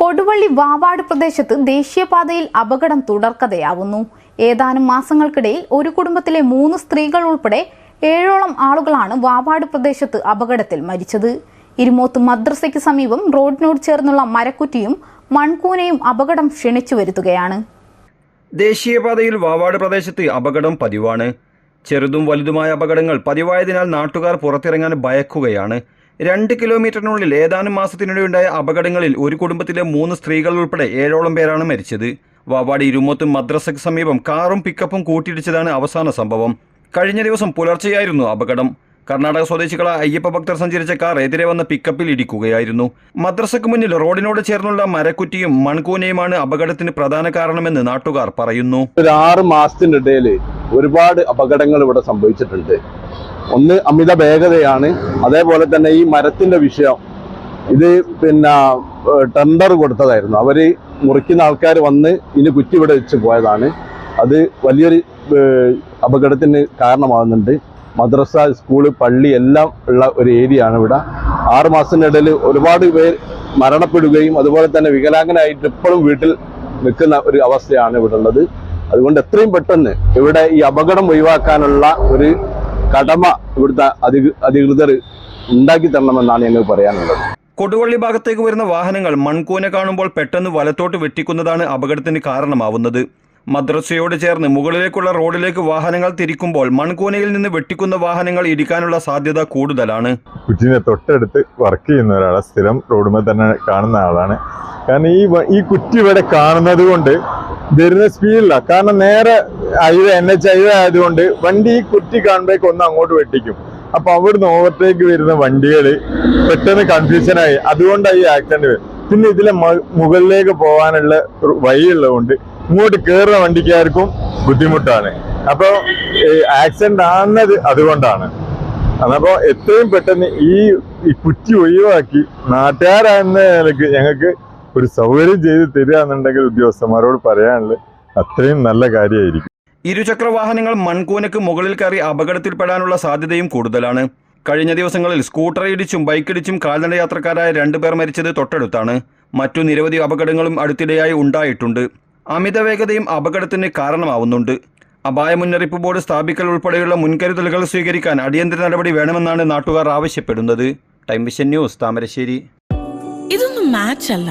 കൊടുവള്ളി വാവാട് പ്രദേശത്ത് ദേശീയപാതയിൽ അപകടം തുടർക്കഥയാവുന്നു. ഏതാനും മാസങ്ങൾക്കിടയിൽ ഒരു കുടുംബത്തിലെ മൂന്ന് സ്ത്രീകൾ ഉൾപ്പെടെ ഏഴോളം ആളുകളാണ് വാവാട് പ്രദേശത്ത് അപകടത്തിൽ മരിച്ചത്. ഇരുമോത്ത് മദ്രസയ്ക്ക് സമീപം റോഡിനോട് ചേർന്നുള്ള മരക്കുറ്റിയും മൺകൂനയും അപകടം ക്ഷണിച്ചു വരുത്തുകയാണ്. ദേശീയപാതയിൽ വാവാട് പ്രദേശത്ത് അപകടം പതിവാണ്. ചെറുതും വലുതുമായ അപകടങ്ങൾ പതിവായതിനാൽ നാട്ടുകാർ പുറത്തിറങ്ങാൻ ഭയക്കുകയാണ്. രണ്ട് കിലോമീറ്ററിനുള്ളിൽ ഏതാനും മാസത്തിനിടെയുണ്ടായ അപകടങ്ങളിൽ ഒരു കുടുംബത്തിലെ മൂന്ന് സ്ത്രീകൾ ഉൾപ്പെടെ ഏഴോളം പേരാണ് മരിച്ചത്. വാവാട് ഇരുമൂത്ത് മദ്രസയ്ക്ക് സമീപം കാറും പിക്കപ്പും കൂട്ടിയിടിച്ചതാണ് അവസാന സംഭവം. കഴിഞ്ഞ ദിവസം പുലർച്ചെയായിരുന്നു അപകടം. കർണാടക സ്വദേശികളായ അയ്യപ്പ ഭക്തർ സഞ്ചരിച്ച കാർ എതിരെ വന്ന പിക്കപ്പിൽ ഇടിക്കുകയായിരുന്നു. മദ്രസയ്ക്ക് മുന്നിൽ റോഡിനോട് ചേർന്നുള്ള മരക്കുറ്റിയും മൺകൂനയുമാണ് അപകടത്തിന് പ്രധാന കാരണമെന്ന് നാട്ടുകാർ പറയുന്നു. ഒരു ആറ് മാസത്തിനിടയിൽ ഒരുപാട് അപകടങ്ങൾ ഇവിടെ സംഭവിച്ചിട്ടുണ്ട്. ഒന്ന് അമിത വേഗതയാണ്. അതേപോലെ തന്നെ ഈ മരത്തിന്റെ വിഷയം. ഇത് പിന്നെ ടെൻഡർ കൊടുത്തതായിരുന്നു. അവർ മുറിക്കുന്ന ആൾക്കാർ വന്ന് ഇനി കുറ്റി ഇവിടെ വെച്ച് പോയതാണ്. അത് വലിയൊരു അപകടത്തിന് കാരണമാകുന്നുണ്ട്. മദ്രസ സ്കൂൾ പള്ളി എല്ലാം ഉള്ള ഒരു ഏരിയ ആണ് ഇവിടെ. ആറ് മാസത്തിനിടയിൽ ഒരുപാട് പേർ മരണപ്പെടുകയും അതുപോലെ തന്നെ വികലാംഗനായിട്ട് ഇപ്പോഴും വീട്ടിൽ നിൽക്കുന്ന ഒരു അവസ്ഥയാണ് ഇവിടെ ഉള്ളത്. അതുകൊണ്ട് എത്രയും പെട്ടെന്ന് ഇവിടെ ഈ അപകടം ഒഴിവാക്കാനുള്ള ഒരു കടമ ഇവിടുത്തെ അധികൃ അധികൃതർ ഉണ്ടാക്കി തരണമെന്നാണ് ഞങ്ങൾക്ക് പറയാനുള്ളത്. കൊടുവള്ളി ഭാഗത്തേക്ക് വരുന്ന വാഹനങ്ങൾ മൺകൂന കാണുമ്പോൾ പെട്ടെന്ന് വലത്തോട്ട് വെട്ടിക്കുന്നതാണ് അപകടത്തിന് കാരണമാവുന്നത്. മദ്രസയോട് ചേർന്ന് മുകളിലേക്കുള്ള റോഡിലേക്ക് വാഹനങ്ങൾ തിരിക്കുമ്പോൾ മൺകൂനയിൽ നിന്ന് വെട്ടിക്കുന്ന വാഹനങ്ങൾ ഇടിക്കാനുള്ള സാധ്യത കൂടുതലാണ്. കുറ്റിനെ തൊട്ടടുത്ത് വർക്ക് ചെയ്യുന്ന ഒരാളാണ് സ്ഥിരം റോഡുമേ തന്നെ കാണുന്ന ആളാണ്. കാരണം ഈ ഈ കുറ്റി ഇവിടെ കാണുന്നത് കൊണ്ട് വരുന്ന സ്പീഡില്ല കാരണം നേരെ ഹൈവേ എൻ എച്ച് ഹൈവേ ആയതുകൊണ്ട് വണ്ടി ഈ കുറ്റി കാണുമ്പോഴേക്ക് ഒന്ന് അങ്ങോട്ട് വെട്ടിക്കും. അപ്പൊ അവിടുന്ന് ഓവർടേക്ക് വരുന്ന വണ്ടികൾ പെട്ടെന്ന് കൺഫ്യൂഷനായി അതുകൊണ്ടാണ് ഈ ആക്സിഡന്റ് വരും പിന്നെ ഇതിലെ മുകളിലേക്ക് പോകാനുള്ള വഴി വഴിയുള്ളതുകൊണ്ട് ഇങ്ങോട്ട് കയറുന്ന വണ്ടിക്കാർക്കും ബുദ്ധിമുട്ടാണ്. അപ്പോൾ ആക്സിഡന്റ് ആകുന്നത് അതുകൊണ്ടാണ്. അതപ്പോ എത്രയും പെട്ടെന്ന് ഈ ഈ കുറ്റി ഒഴിവാക്കി നാട്ടുകാരാകുന്ന നിലയ്ക്ക് ഞങ്ങൾക്ക് ഒരു സൗകര്യം ചെയ്ത് തരിക എന്നുണ്ടെങ്കിൽ ഉദ്യോഗസ്ഥന്മാരോട് പറയാനുള്ളത് അത്രയും നല്ല കാര്യമായിരിക്കും. ഇരുചക്ര വാഹനങ്ങൾ മൺകൂനക്ക് മുകളിൽ കയറി അപകടത്തിൽപ്പെടാനുള്ള സാധ്യതയും കൂടുതലാണ്. കഴിഞ്ഞ ദിവസങ്ങളിൽ സ്കൂട്ടർ ഇടിച്ചും ബൈക്കിടിച്ചും കാൽനട യാത്രക്കാരായ രണ്ടുപേർ മരിച്ചത് തൊട്ടടുത്താണ്. മറ്റു നിരവധി അപകടങ്ങളും അടുത്തിടെയായി ഉണ്ടായിട്ടുണ്ട്. അമിത വേഗതയും അപകടത്തിന് കാരണമാവുന്നുണ്ട്. അപായ മുന്നറിയിപ്പ് ബോർഡ് സ്ഥാപിക്കൽ ഉൾപ്പെടെയുള്ള മുൻകരുതലുകൾ സ്വീകരിക്കാൻ അടിയന്തര നടപടി വേണമെന്നാണ് നാട്ടുകാർ ആവശ്യപ്പെടുന്നത്. Time vision news Thamarassery. ഇതൊന്നും മാച്ച് അല്ല.